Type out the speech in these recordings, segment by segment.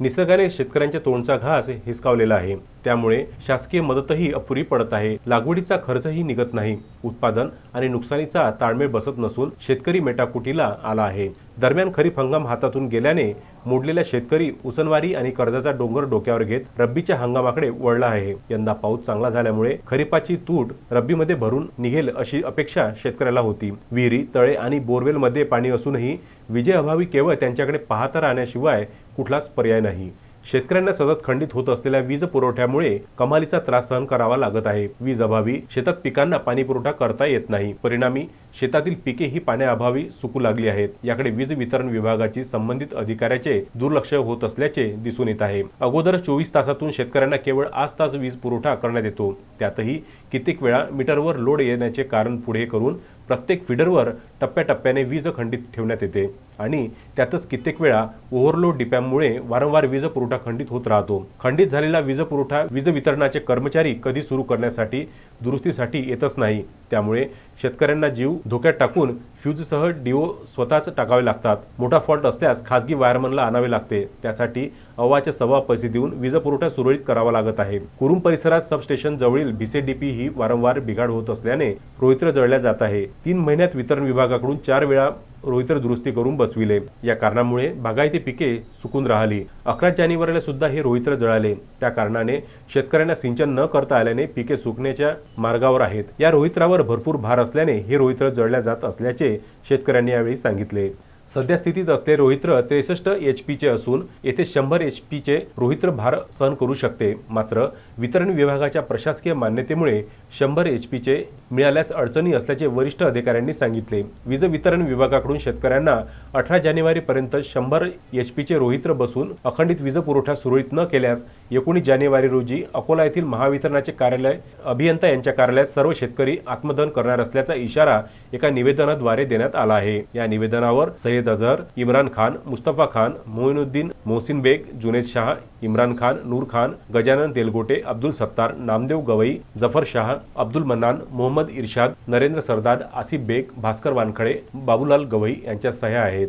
निसर्गाने शेतकऱ्यांच्या तोंडचा घास हिसकावलेला आहे. त्यामुळे शासकीय मदतही अपुरी पडत आहे. लागवडीचा खर्चही निघत नाही. उत्पादन आणि नुकसानीचा ताळमेळ बसत नसून शेतकरी मेटाकुटीला आला आहे. दरम्यान खरीप हंगाम हातातून गेल्याने मोडलेल्या शेतकरी उसनवारी आणि कर्जाचा डोंगर डोक्यावर घेत रब्बीच्या हंगामाकडे वळला आहे. यंदा पाऊस चांगला झाल्यामुळे खरीपाची तूट रब्बीमध्ये भरून निघेल अशी अपेक्षा शेतकऱ्याला होती. विहिरी तळे आणि बोरवेलमध्ये पाणी असूनही विजेअभावी केवळ त्यांच्याकडे पाहता राहण्याशिवाय कुठलाच पर्याय नाही. शेतकऱ्यांना सतत खंडित होत असलेल्या वीज पुरवठ्यामुळे कमालीचा त्रास सहन करावा लागत आहे. वीज अभावी शेतात पिकांना पाणी पुरवठा करता येत नाही. परिणामी शेतातील पिके ही पाण्याअभावी सुकू लागली आहेत. याकडे वीज वितरण विभागाची संबंधित अधिकाऱ्याचे दुर्लक्ष होत असल्याचे दिसून येत आहे. अगोदर चोवीस तासातून शेतकऱ्यांना केवळ आज तास वीज पुरवठा करण्यात येतो. त्यातही कित्येक वेळा मीटरवर लोड येण्याचे कारण पुढे करून प्रत्येक फिडरवर टप्प्याटप्प्याने वीज खंडित ठेवण्यात येते. आणि त्यातच कित्येक वेळा ओव्हरलोड डिप्यामुळे वारंवार वीज पुरवठा खंडित होत राहतो. खंडित झालेला वीज पुरवठा वीज वितरणाचे कर्मचारी कधी सुरू करण्यासाठी दुरुस्तीसाठी येतच नाही. त्यामुळे शेतकऱ्यांना जीव धोक्यात टाकून फ्यूजसह डिओ स्वतःच टाकावे लागतात. मोठा फॉल्ट असल्यास खासगी वायरमनला आणावे लागते. त्यासाठी अव्वाच्या सव्वा पैसे देऊन वीज पुरवठा सुरळीत करावा लागत आहे. कुरुम परिसरात सबस्टेशन जवळील भिसेडीपी ही वारंवार बिघाड होत असल्याने रोहित्र जळल्या जात आहे. तीन महिन्यात वितरण विभागाकडून चार वेळा रोहित्र दुरुस्ती करून बसविले. या कारणामुळे बागायती पिके सुकून राहिली. अकरा जानेवारीला सुद्धा हे रोहित्र जळाले. त्या कारणाने शेतकऱ्यांना सिंचन न करता आल्याने पिके सुकण्याच्या मार्गावर आहेत. या रोहित्रावर भरपूर भार असल्याने हे रोहित्र जळल्या जात असल्याचे शेतकऱ्यांनी यावेळी सांगितले. सध्या स्थितीत असले रोहित्र त्रेसष्ट एच पीचे असून येथे शंभर एच पीचे रोहित्र भार सहन करू शकते. मात्र वितरण विभागाच्या प्रशासकीय मान्यतेमुळे शंभर एच पीचे मिळाल्यास अडचणी असल्याचे वरिष्ठ अधिकाऱ्यांनी सांगितले. वीज वितरण विभागाकडून शेतकऱ्यांना अठरा जानेवारीपर्यंत शंभर एच पीचे रोहित्र बसून अखंडित वीज पुरवठा सुरळीत न केल्यास एकोणीस जानेवारी रोजी अकोला येथील महावितरणाचे कार्यालय अभियंता यांच्या कार्यालयात सर्व शेतकरी आत्मदहन करणार असल्याचा इशारा एका निवेदनाद्वारे देण्यात आला आहे. या निवेदनावर सय्यद अझहर इम्रान खान मुस्तफा खान मोइनुद्दीन मोहसिन बेग जुनेद शाह इम्रान खान नूर खान गजानन तेलगोटे अब्दुल सत्तार नामदेव गवई जफर शाह अब्दुल मन्नान मोहम्मद इर्शाद नरेंद्र सरदार आसिफ बेग भास्कर वानखडे बाबूलाल गवई यांच्या सह्या आहेत.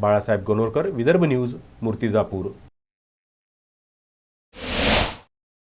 बाळासाहेब गणोरकर विदर्भ न्यूज मूर्तिजापूर.